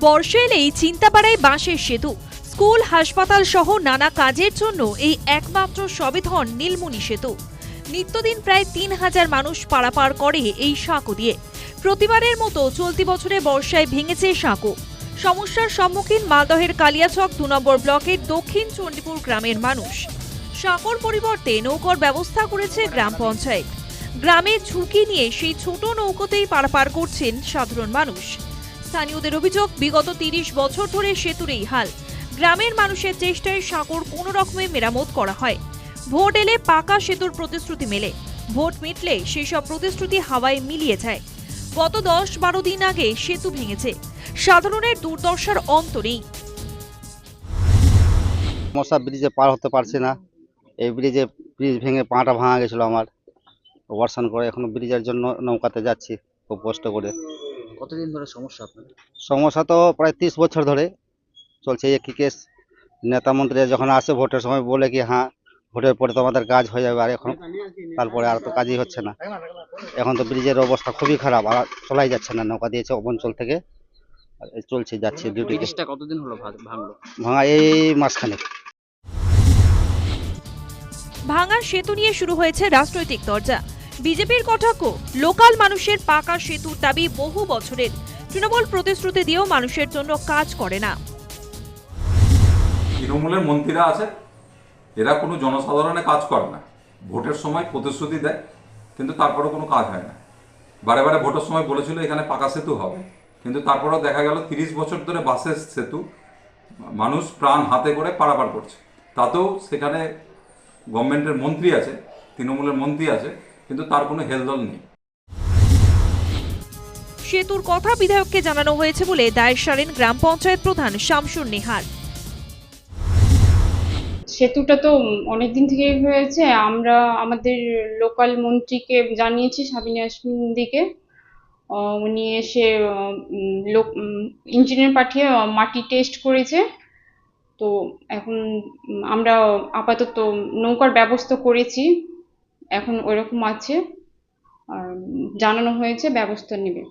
বর্ষা এলেই চিন্তা বাড়ায় বাঁশের সেতু। স্কুল, হাসপাতাল সহ নানা কাজের জন্য এই একমাত্র সবেধন নীলমণি সেতু। নিত্যদিন প্রায় তিন হাজার মানুষ পারাপার করে এই সাঁকো দিয়ে। প্রতিবারের মতো চলতি বছরে বর্ষায় ভেঙেছে সাঁকো। সমস্যার সম্মুখীন মালদহের কালিয়াচক দু নম্বর ব্লকের দক্ষিণ চণ্ডীপুর গ্রামের মানুষ। সাঁকোর পরিবর্তে নৌকর ব্যবস্থা করেছে গ্রাম পঞ্চায়েত। গ্রামে ঝুঁকি নিয়ে সেই ছোট নৌকোতেই পারাপার করছেন সাধারণ মানুষ। স্থানীয়দের অভিযোগ, বিগত তিরিশ বছর ধরে সেতুর এই হাল। গ্রামের মানুষের চেষ্টায় সাঁকোর কোনো রকমে মেরামত করা হয়। ভোট এলে পাকা সেতুর প্রতিশ্রুতি মেলে। ভোট মিটলে সেই সব প্রতিশ্রুতি হাওয়ায় মিলিয়ে যায়। গত দশ বারো দিন আগে সেতু ভেঙেছে। সাধারণের দুর্দশার অন্ত নেই। মশা ব্রিজে পার হতে পারছি না। এই ব্রিজে ব্রিজ ভেঙে পাটা ভাঙা গেছিল আমার। অপারেশন করে এখনও ব্রিজের জন্য নৌকাতে যাচ্ছি খুব কষ্ট করে। কতদিন ধরে সমস্যা আপনার? সমস্যা তো প্রায় তিরিশ বছর ধরে চলছে। একই কেস নেতা মন্ত্রী যখন আসে ভোটের সময় বলে কি হ্যাঁ ভোটের পরে তোমাদের কাজ হয়ে যাবে আর এখন তারপরে আর তো কাজই হচ্ছে না। এখন তো ব্রিজের অবস্থা খুবই খারাপ আর চলাই যাচ্ছে না। নৌকা দিয়েছে অঞ্চল থেকে। আর এই চলছে যাচ্ছে ডিউটি ব্রিজটা কতদিন হলো ভাঙলো? ভাঙা এই মাসখানেক। ভাঙা সেতু নিয়ে শুরু হয়েছে রাজনৈতিক দরজা। বিজেপির কটাক্ষ? লোকাল মানুষের পাকা সেতুর দাবি বহু বছরের। তৃণমূল প্রতিশ্রুতি দিয়েও মানুষের জন্য কাজ করে না। তৃণমূলের মন্ত্রীরা আছে, এরা কোনো জনসাধারণে কাজ করে না। ভোটের সময় প্রতিশ্রুতি দেয়, কিন্তু তারপরেও কোনো কাজ হয় না। বারে বারে ভোটের সময় বলেছিল এখানে পাকা সেতু হবে, কিন্তু তারপরেও দেখা গেল তিরিশ বছর ধরে বাসের সেতু, মানুষ প্রাণ হাতে করে পারাপার করছে। তাতেও সেখানে গভর্নমেন্টের মন্ত্রী আছে, তৃণমূলের মন্ত্রী আছে কিন্তু তার কোনো হেলদল নেই। সেতুর কথা বিধায়ককে জানানো হয়েছে বলে দায়ের সারেন গ্রাম পঞ্চায়েত প্রধান শামসুর নেহার সেতুটা তো অনেক দিন থেকেই হয়েছে। আমরা আমাদের লোকাল মন্ত্রীকে জানিয়েছি সাবিনা দিকে। উনি এসে লোক ইঞ্জিনিয়ার পাঠিয়ে মাটি টেস্ট করেছে। তো এখন আমরা আপাতত নৌকার ব্যবস্থা করেছি। এখন ওইরকম আছে। আর জানানো হয়েছে, ব্যবস্থা নেবে।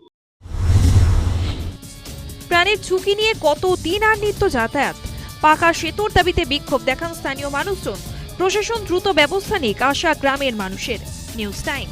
প্রাণীর ঝুঁকি নিয়ে কত দিন আর নিত্য যাতায়াত? পাকা সেতুর দাবিতে বিক্ষোভ দেখান স্থানীয় মানুষজন। প্রশাসন দ্রুত ব্যবস্থা নিক, আশা গ্রামের মানুষের। News time.